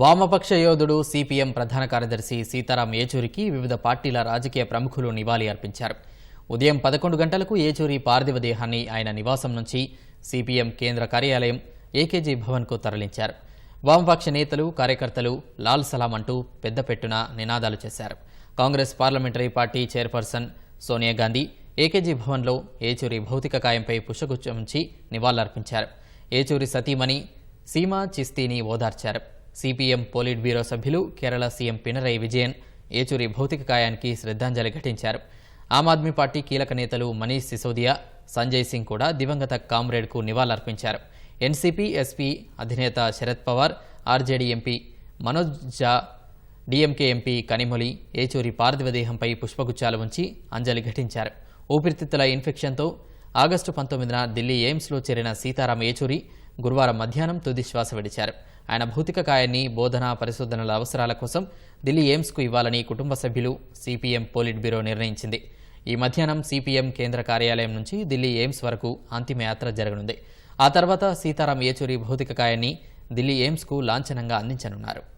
వామపక్ష యోధుడు సిపిఎం ప్రధాన కార్యదర్శి సీతారాం ఏచూరికి వివిధ పార్టీల రాజకీయ ప్రముఖులు నివాళి అర్పించారు. ఉదయం పదకొండు గంటలకు ఏచూరి పార్థివ దేహాన్ని ఆయన నివాసం నుంచి సిపిఎం కేంద్ర కార్యాలయం ఏకేజీ భవన్కు తరలించారు. వామపక్ష నేతలు కార్యకర్తలు లాల్ సలాం అంటూ పెద్దపెట్టున నినాదాలు చేశారు. Congress parliamentary party chairperson Sonia Gandhi AKG భవన్లో ఏచూరి భౌతిక కాయంపై పుష్పగుచ్చం ఉంచి నివాళులర్పించారు. ఏచూరి సతీమణి సీమా చిస్తీని ఓదార్చారు. సిపిఎం పోలిట్ బ్యూరో సభ్యులు కేరళ సీఎం పినరై విజయన్ ఏచూరి భౌతిక కాయానికి శ్రద్ధాంజలి ఘటించారు. ఆమ్ ఆద్మీ పార్టీ కీలక నేతలు మనీష్ సిసోదియా సంజయ్ సింగ్ కూడా దివంగత కామ్రేడ్కు నివాళులర్పించారు. ఎన్సీపీ ఎస్పీ అధినేత Sharad Pawar RJD MP Manoj Jha DMK MP Kanimozhi Yechury పార్థివ దేహంపై పుష్పగుచ్చాలు ఉంచి అంజలి ఘటించారు. ఊపిరితిత్తుల ఇన్ఫెక్షన్తో ఆగస్టు పంతొమ్మిదిన ఢిల్లీ ఎయిమ్స్లో చేరిన సీతారాం ఏచూరి గురువారం మధ్యాహ్నం తుది శ్వాస విడిచారు. ఆయన భౌతిక కాయాన్ని బోధన పరిశోధనల అవసరాల కోసం ఢిల్లీ ఎయిమ్స్కు ఇవ్వాలని కుటుంబ సభ్యులు సిపిఎం పోలిట్ బ్యూరో నిర్ణయించింది. ఈ మధ్యాహ్నం సిపిఎం కేంద్ర కార్యాలయం నుంచి ఢిల్లీ ఎయిమ్స్ వరకు అంతిమయాత్ర జరగనుంది. ఆ తర్వాత సీతారాం ఏచూరి భౌతిక కాయాన్ని ఢిల్లీ ఎయిమ్స్కు లాంఛనంగా అందించనున్నారు.